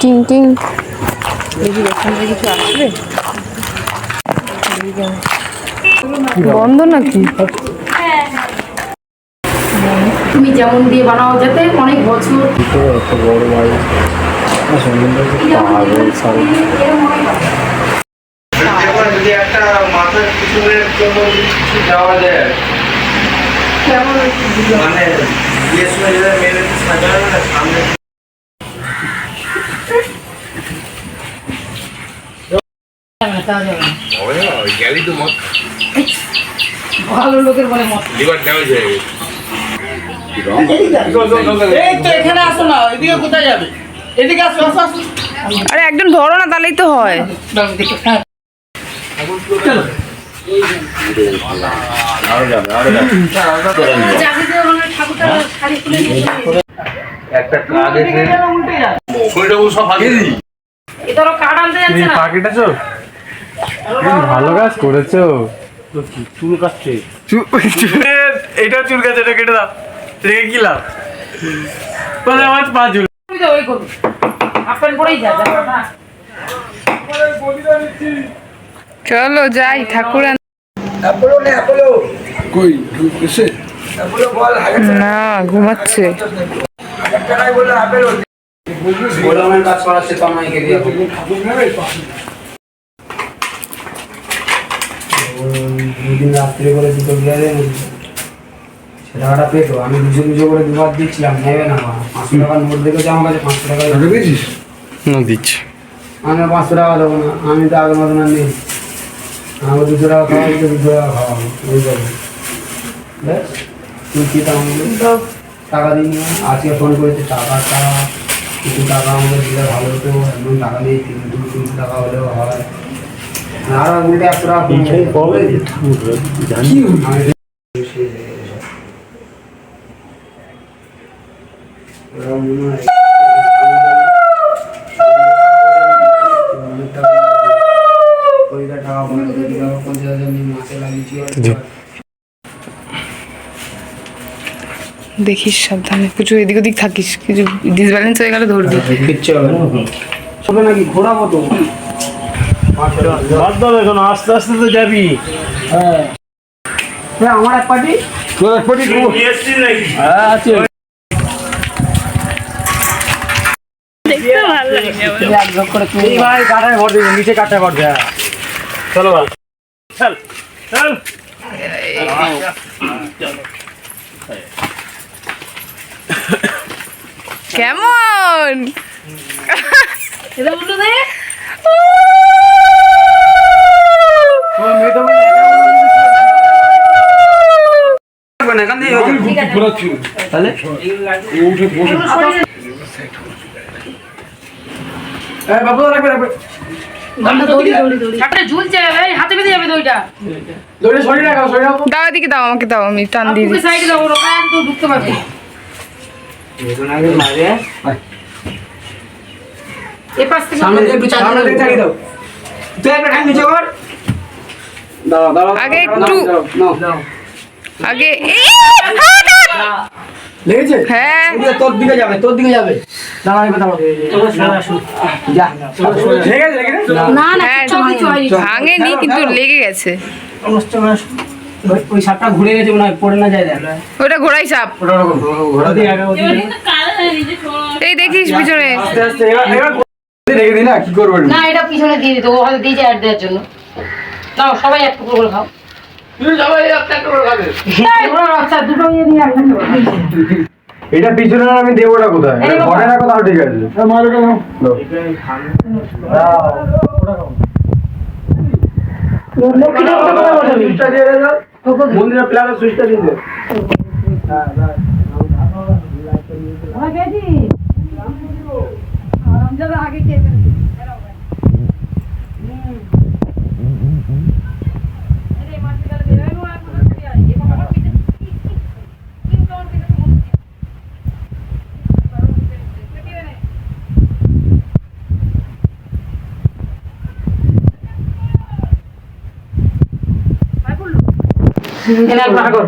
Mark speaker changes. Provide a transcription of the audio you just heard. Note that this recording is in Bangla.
Speaker 1: টিং টিং দেখি এখান থেকে কিছু আসবে? বন্ধ নাকি?
Speaker 2: তুমি যেমন দিয়ে বানাও যাতে অনেক বছর
Speaker 3: এত বড় বাড়ি। পাগল সারা।
Speaker 4: এবার যদি একটা মাথার পিছনের জন্য কিছু দেওয়া যায় মানে বিয়ের সময় যেটা সাজানো না সামনে হবে না গেলি তো মত
Speaker 2: ভালো লোকের বলে মত
Speaker 4: লিভার ড্যামেজ হয়ে গেছে।
Speaker 5: এখানে আসো না এদিকে কোথায় যাবে? এদিকে আসো আসো আসো।
Speaker 1: আরে একজন ধরো না তাহলেই তো হয়।
Speaker 3: যাবে যাবে।
Speaker 4: একটা কাজ এসে
Speaker 2: না।
Speaker 3: পাখিটা ভালো কাজ করেছ। চুল কাটছে।
Speaker 5: এটা চুল কাছে এটা কেটে দাও। রেখে কি লাভ? আমার পা চুল
Speaker 2: ওই করবে হাফ পরেই যা
Speaker 1: চলো যাই ঠাকুর না ঘুমাচ্ছে।
Speaker 5: গোলামের কাজ করাচ্ছে তো আমাকে দিয়ে দুদিন রাত্রে করে দুটো বিয়ারে সেটা টাকাটা পেতো। আমি দুশো দুশো করে দুবার দিচ্ছিলাম নেবে না। পাঁচশো টাকার নোট দেখেছে আমার কাছে? পাঁচশো টাকা
Speaker 6: পেয়েছিস
Speaker 3: না দিচ্ছি।
Speaker 5: আমি পাঁচশো টাকা দেবো না আমি তো আগের মতন আর নেই। আমাকে দুশো টাকা খাওয়াবো তো দুশো টাকা খাওয়াবো ওই দেখ তুই কি টাকা দিই না। আজকে ফোন করেছে টাকা টাকা কিছু টাকা আমাকে দিলে ভালো হতো। একদম টাকা নেই তিন দু তিনশো টাকা হলেও হয়।
Speaker 1: দেখিস সাবধানে। কিছু এদিক ওদিক থাকিস। কিছু ডিসব্যালেন্স হয়ে গেলে ধরবি।
Speaker 5: কিচ্ছু হবে না। নাকি ঘোরাবো তো?
Speaker 3: এখন আস্তে আস্তে তো যাবি।
Speaker 5: হ্যাঁ। হ্যাঁ, আমার এক পার্টি।
Speaker 3: তোর পটি হ্যাঁ আছে। ভাই কাঠায় ভর দিবি নিচে ভর দেয়। চলো ভাই। চল চল।
Speaker 1: কেমন?
Speaker 2: এটা বলল দে।
Speaker 5: এখান দিয়ে তাহলে?
Speaker 6: উঠে বসে
Speaker 5: বাবু রাখবে রাখবে
Speaker 1: দাও এদিকে দাও আমাকে দাও আমি টান দিয়ে আগে একটু- আগে
Speaker 5: লেগেছে?
Speaker 1: হ্যাঁ।
Speaker 5: তোর দিকে যাবে তোর দিকে যাবে।
Speaker 2: না
Speaker 1: হ্যাঁ, ভাঙেনি কিন্তু লেগে গেছে।
Speaker 5: ওই- ওই সাপটা ঘুরে গেছে মনে হয় পড়ে না যায় দেখ।
Speaker 1: ওটা ঘোড়াই সাপ। এই দেখিস পিছনে।
Speaker 5: রেখে দিই না কি করব
Speaker 2: না এটা পিছনে দিয়ে দিত ও হয়তো দিয়েছে অ্যাড দেওয়ার জন্য। সবাই করে খাও।
Speaker 3: এটা পিছনে আর আমি দেবোটা কোথায়?
Speaker 2: এই বাবা।
Speaker 3: ঘরে রাখো তাও ঠিক আছে।
Speaker 5: কোথায়। মন্দিরের প্লাগের সুইচটা দিয়ে দে।
Speaker 2: আমরা আগে কে আগর